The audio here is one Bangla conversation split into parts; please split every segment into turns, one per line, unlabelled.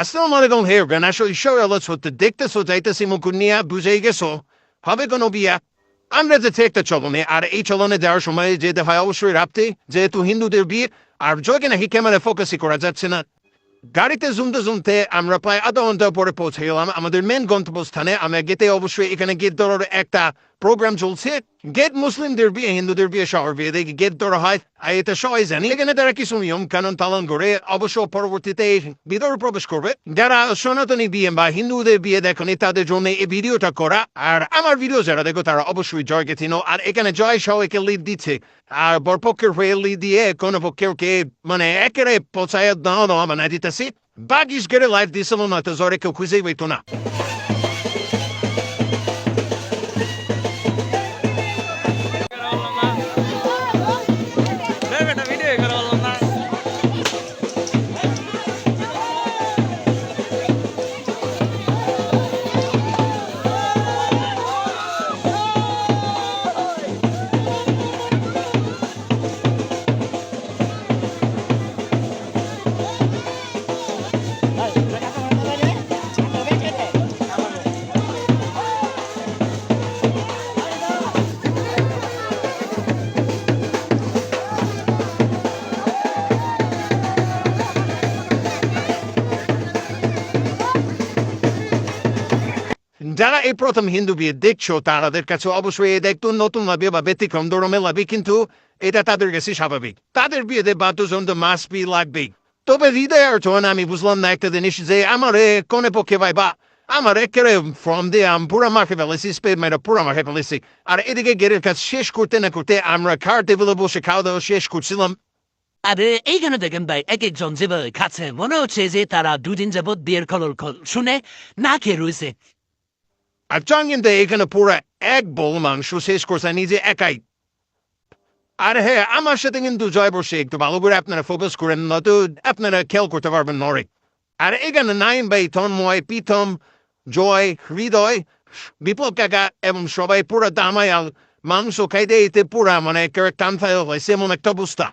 আসসালামু আলাইকুম হে গান আসলে ঈশ্বর আলো সত্য দেখতেছো যাইতেছি মুকুনিয়া বুঝেই গেছো হবে কোনো বিয়া আমরা যে একটা চলনে আর এই চলনে দেওয়ার সময় যেতে হয় অবশ্যই রাখতে যেহেতু হিন্দুদের বিয়ে আর জয়কে নাকি ক্যামেরা ফোকাসই করা যাচ্ছে না গাড়িতে জুমতে জুমতে আমরা প্রায় আধা ঘণ্টা পরে পৌঁছে গেলাম আমাদের মেন গন্তব্যস্থানে আমরা গেতে অবশ্যই এখানে গেট ধরার একটা প্রোগ্রাম চলছে গেট মুসলিমদের বিয়ে হিন্দুদের বিয়ে শহর বিয়ে দেখি গেট ধরা হয় আর এটা সবাই জানি এখানে তারা কিছু নিয়ম কানুন পালন করে অবশ্য পরবর্তীতে ভিতরে প্রবেশ করবে যারা সনাতনী বিয়ে বা হিন্দুদের বিয়ে দেখনি তাদের জন্য এই ভিডিওটা করা আর আমার ভিডিও যারা দেখো তারা অবশ্যই জয়কে চিনো আর এখানে জয় সবাইকে লিড দিচ্ছে আর বরপক্ষের হয়ে লিড দিয়ে কোনো পক্ষেরকে মানে একেবারে পচায় দাও দাও বানাই দিতেছি বাগিস গেড়ে লাইভ দিছিল না তো জরে কেউ খুঁজেই পেতো না যারা এই প্রথম হিন্দু বিয়ে দেখছ তাদের কাছে অবশ্যই এটা একটু নতুন লাগবে বা ব্যতিক্রম ধরমে লাগবে, কিন্তু এটা তাদের কাছে স্বাভাবিক। তাদের বিয়েতে বাদ্যযন্ত্র মাস বি লাগবে তবে হৃদয় অর্থন আমি বুঝলাম না, একটা জিনিস যে আমার কোনে পক্ষে ভাই বা আমার একেবারে ফর্ম দিয়ে আমি পুরো মাখে ফেলেছি স্পেড মেয়েটা পুরো মাখে ফেলেছি। আর এদিকে গেটের কাজ শেষ করতে না করতে আমরা খাওয়ার টেবিলে বসে খাওয়া দাওয়া শেষ করছিলাম।
আরে, এইখানে দেখেন ভাই এক একজন যেভাবে খাচ্ছে, মনে হচ্ছে যে তারা দুদিন যাবৎ বিয়ের কল শুনে না খেয়ে রয়েছে।
আর চাঙ্গিনতে এখানে পুরো এক বল মাংস শেষ করছে নিজে একাই আর হ্যাঁ আমার সাথে কিন্তু জয় বসে একটু ভালো করে আপনারা ফোকাস করেন নয়তো আপনারা খেয়াল করতে পারবেন নরে আর এখানে নাইম ভাই তন্ময় প্রীতম জয়, হৃদয়, বিপ্লব কাকা এবং সবাই পুরো দামায় আর মাংস খাইতে এতে পুরা মানে একেবারে টান ফেলা হয়েছে এমন একটা অবস্থা।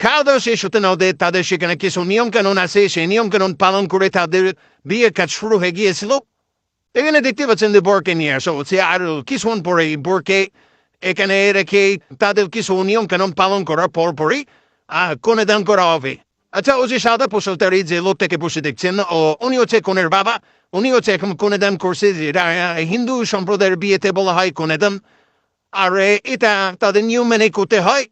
খাওয়া দাওয়া শেষ হতে না হতে তাদের সেখানে কিছু নিয়ম কানুন আছে, সেই নিয়ম কানুন পালন করে তাদের বিয়ের কাজ শুরু হয়ে গিয়েছিল। এখানে দেখতে পাচ্ছেন যে বরকে নিয়ে আসা হচ্ছে আর কিছুক্ষণ পরে বরকে এখানে রেখে তাদের কিছু নিয়ম কানুন পালন করার পর পরই কনে দান করা হবে আচ্ছা ও যে সাদা পোশাকটারি যে লোকটাকে বসে দেখছেন ও উনি হচ্ছে কনের বাবা উনি হচ্ছে এখন কনে দান করছে যেটা হিন্দু সম্প্রদায়ের বিয়েতে বলা হয় কনে দান আর এটা তাদের নিয়ম মেনে করতে হয়